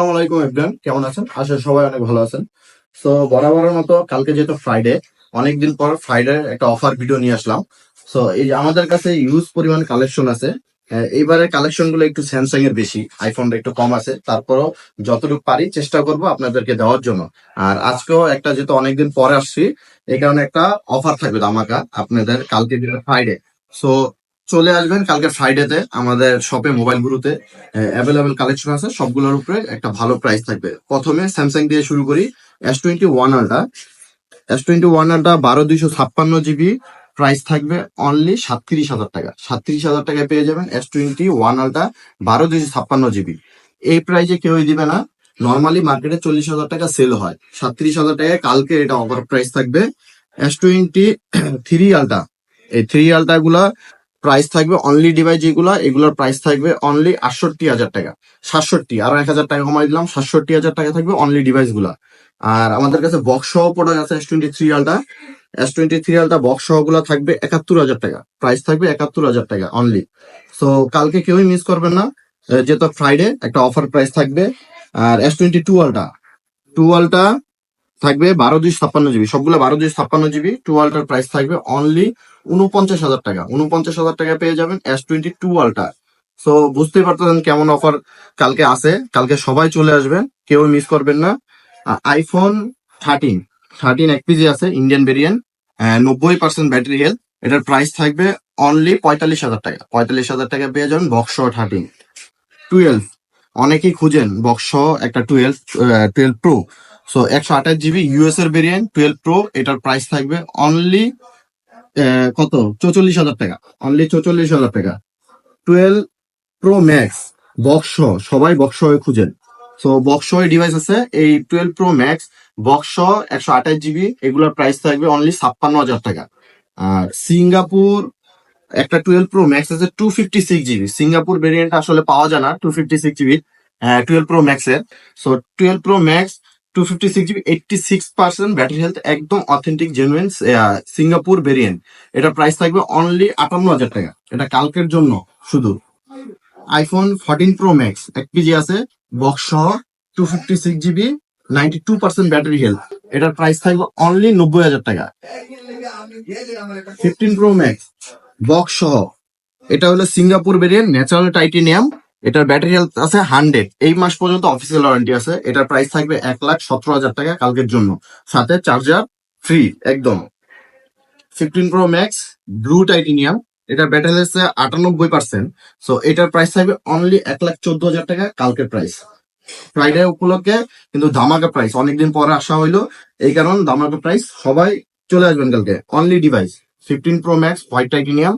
আসসালামু আলাইকুম এভরিওয়ান কেমন আছেন? আশা সবাই অনেক ভালো আছেন। সো বরাবরের মতো কালকে যেহেতু ফ্রাইডে অনেকদিন পর ফ্রাইডে একটা অফার ভিডিও নিয়ে আসলাম। সো এই আমাদের কাছে ইউজ পরিমাণ কালেকশন আছে। আহ, এইবারের কালেকশনগুলো একটু স্যামসাং এর বেশি আইফোনটা একটু কম আছে। তারপরও যতটুকু পারি চেষ্টা করব আপনাদেরকে দেওয়ার জন্য। আর আজকেও একটা যেহেতু অনেকদিন পরে আসছি এই কারণে একটা অফার থাকবে ধামাকা আপনাদের কালকে ফ্রাইডে সো চলে আসবেন কালকে ফ্রাইডেতে আমাদের শপে মোবাইল গুলোতে অ্যাভেলেবেল কালেকশন আছে, সবগুলোর উপরে একটা ভালো প্রাইস থাকবে। প্রথমে স্যামসাং দিয়ে শুরু করি S twenty one ultra S twenty one ultra বারো দুইশো ছাপ্পান্ন জিবি প্রাইস থাকবে অনলি সাতত্রিশ হাজার টাকা। সাতত্রিশ হাজার টাকায় পেয়ে যাবেন এস টোয়েন্টি ওয়ান আলটা বারো দুইশো ছাপ্পান্ন জিবি এই প্রাইজে কেউই দিবে না। নর্মালি মার্কেটে চল্লিশ হাজার টাকা সেল হয়। সাতত্রিশ হাজার টাকায় কালকে এটা অফার প্রাইস থাকবে। এস টোয়েন্টি থ্রি আলটা এই থ্রি আলটা গুলা প্রাইস থাকবে অনলি ডিভাইস যেগুলো, এগুলোর প্রাইস থাকবে অনলি আটষট্টি হাজার টাকা, সাতষট্টি, আরও এক হাজার টাকা কমাই দিলাম, সাতষট্টি হাজার টাকা থাকবে অনলি ডিভাইসগুলা। আর আমাদের কাছে বক্স সহ প্রোডাক্ট আছে S twenty three ultra S twenty three ultra box সহগুলা থাকবে একাত্তর হাজার টাকা প্রাইস থাকবে একাত্তর হাজার টাকা অনলি সো কালকে কেউই মিস করবেন না যেহেতু ফ্রাইডে একটা অফার প্রাইস থাকবে। আর S twenty two ultra two ultra থাকবে বারো দুই ছাপ্পান্ন জিবি। সবগুলো বারো দুই ছাপ্পান্ন জিবি টু আলটার প্রাইস থাকবে অনলি উনপঞ্চাশ হাজার টাকা। উনপঞ্চাশ হাজার টাকা পেয়ে যাবেন S twenty two ultra so বুঝতেই পারতেছেন কেমন অফার কালকে আছে। কালকে সবাই চলে আসবেন, কেউ মিস করবেন না। আইফোন থার্টিন থার্টিন এক পিজি আছে ইন্ডিয়ান ভেরিয়েন্ট নব্বই পার্সেন্ট ব্যাটারি হেলথ এটার প্রাইস থাকবে অনলি পঁয়তাল্লিশ হাজার টাকা। পঁয়তাল্লিশ হাজার টাকা পেয়ে যাবেন বক্স থার্টিন টুয়েলভ অনেকেই খুঁজেন বক্স একটা টুয়েলভ টুয়েলভ প্রো সো একশো আঠাশ জিবি ইউএস এর ভেরিয়েন্ট টুয়েলভ প্রো এটার প্রাইস থাকবে অনলি কত? চৌচল্লিশ হাজার টাকা। অনলি চৌচল্লিশ হাজার টাকা। টুয়েলভ প্রো ম্যাক্স বক্স সবাই বক্স হয়ে খুঁজেন। সো বক্স ডিভাইস আছে, এই টুয়েলভ প্রো ম্যাক্স বক্স একশো আঠাশ জিবি এগুলোর প্রাইস থাকবে অনলি ছাপ্পান্ন হাজার টাকা। আর সিঙ্গাপুর, একটা টুয়েলভ প্রো ম্যাক্স আছে two fifty six GB Singapore variant আসলে পাওয়া যায় না two fifty six GB twelve pro max এর so twelve pro max two fifty six GB eighty six percent battery health একদম অথেন্টিক জেনুইন সিঙ্গাপুর ভেরিয়েন্ট এটা price থাকবে only আটান্ন হাজার টাকা। এটা কালকের জন্য শুধু। আইফোন ফোরটিন প্রো ম্যাক্স এক পিজি আছে বক্স সহ two fifty six GB ninety two percent battery health এটার প্রাইস থাকবে অনলি নব্বই হাজার টাকা। ফিফটিন প্রো ম্যাক্স বক্স সহ। এটা হলো সিঙ্গাপুর ভেরিয়েন্ট ন্যাচারাল টাইটেনিয়াম এটার ব্যাটারি হেলথ আছে হান্ড্রেড এই মাস পর্যন্ত অফিসিয়াল ওয়ারেন্টি আছে। এটার প্রাইস থাকবে এক লাখ সতেরো হাজার টাকা কালকের জন্য। সাথে চার্জার ফ্রি একদম। Fifteen pro max blue titanium এটার ব্যাটারি হেলথ আছে আটানব্বই পার্সেন্ট সো এটার প্রাইস থাকবে অনলি এক লাখ চোদ্দ হাজার টাকা কালকের প্রাইস ফ্রাইডে উপলক্ষে কিন্তু ধামাকা প্রাইস অনেকদিন পরে আসা হইল। এই কারণ ধামাকা প্রাইস সবাই চলে আসবেন কালকে। Only device fifteen pro max white titanium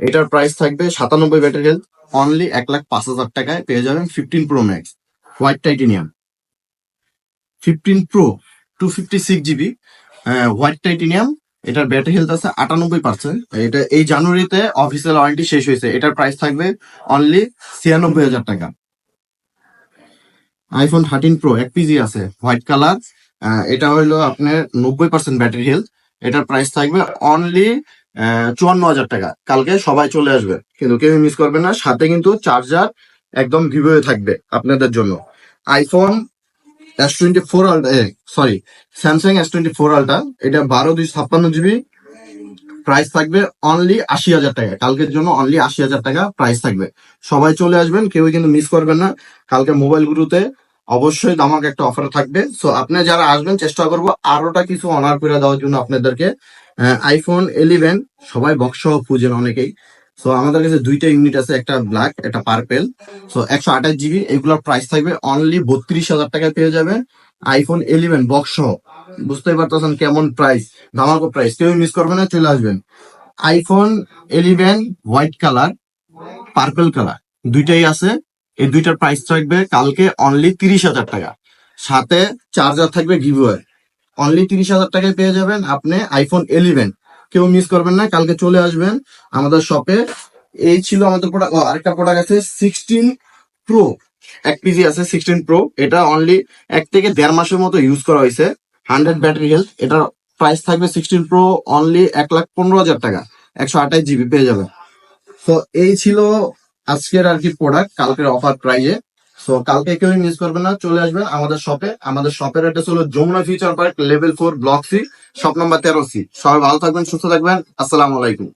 এটার প্রাইস থাকবে সাতানব্বই ব্যাটারি হেলথ অনলি এক লাখ পাঁচ হাজার টাকায় পেয়ে যাবেন fifteen pro max white titanium fifteen pro two fifty six GB white titanium এটার ব্যাটারি হেলথ আছে আটানব্বই পার্সেন্ট এটা এই জানুয়ারিতে অফিসিয়াল ওয়ারেন্টি শেষ হয়েছে। এটার প্রাইস থাকবে অনলি ছিয়ানব্বই হাজার টাকা। আইফোন থার্টিন প্রো এক পিজি আছে হোয়াইট কালার এটা হইল আপনার নব্বই পার্সেন্ট ব্যাটারি হেলথ এটার প্রাইস থাকবে অনলি চুয়ান্ন হাজার টাকা। কালকে সবাই চলে আসবে। কিন্তু কেউ মিস করবে না। সাথে কিন্তু চার্জার একদম ভিভোয়ে থাকবে আপনাদের জন্য। IPhone S twenty four ultra sorry Samsung S twenty four ultra এটা বারো দুই ছাপ্পান্ন জিবি প্রাইস থাকবে অনলি আশি হাজার টাকা। কালকের জন্য অনলি আশি হাজার টাকা প্রাইস থাকবে। সবাই চলে আসবেন কেউ কিন্তু মিস করবেন না। কালকে মোবাইল গুলোতে অবশ্যই দামাক একটা অফার থাকবে। সো আপনি যারা আসবেন, চেষ্টা করব আরোটা কিছু অনার করে দেওয়ার জন্য আপনাদেরকে। আইফোন ইলেভেন সবাই বক্স সহ খুঁজেন অনেকেই। সো আমাদের কাছে দুইটা ইউনিট আছে, একটা ব্ল্যাক একটা পার্পেল সো একশো আঠাশ জিবি এগুলোর প্রাইস থাকবে অনলি বত্রিশ হাজার টাকায় পেয়ে যাবেন আইফোন ইলেভেন বক্স সহ বুঝতেই পারতেছেন কেমন প্রাইস ধামাকো প্রাইস কেউ মিস করবে না, চলে আসবেন। IPhone eleven white colour purple colour দুইটাই আছে, এই দুইটার প্রাইস থাকবে কালকে অনলি তিরিশ হাজার টাকা। সাথে চার্জার থাকবে গিভওয়ে অনলি তিরিশ হাজার টাকায় পেয়ে যাবেন আপনি আইফোন ইলেভেন কেউ মিস করবেন না, কালকে চলে আসবেন আমাদের শপে এই ছিল আমাদের প্রোডাক্ট আরেকটা প্রোডাক্ট আছে সিক্সটিন প্রো এক পিজি আছে সিক্সটিন প্রো এটা অনলি এক থেকে দেড় মাসের মতো ইউজ করা হয়েছে। হান্ড্রেড ব্যাটারি হেলথ এটার প্রাইস থাকবে সিক্সটিন প্রো অনলি এক লাখ পনেরো হাজার টাকা। একশো আঠাশ জিবি পেয়ে যাবে তো এই ছিল আজকের আর কি প্রোডাক্ট কালকের অফার প্রাইজে সো কালকে কেউ মিস করবেন না, চলে আসবেন আমাদের শপে আমাদের শপের অ্যাড্রেস হলো Jamuna future park level four block C shop number তেরো সি সবাই ভালো থাকবেন, সুস্থ থাকবেন। আসসালাম আলাইকুম।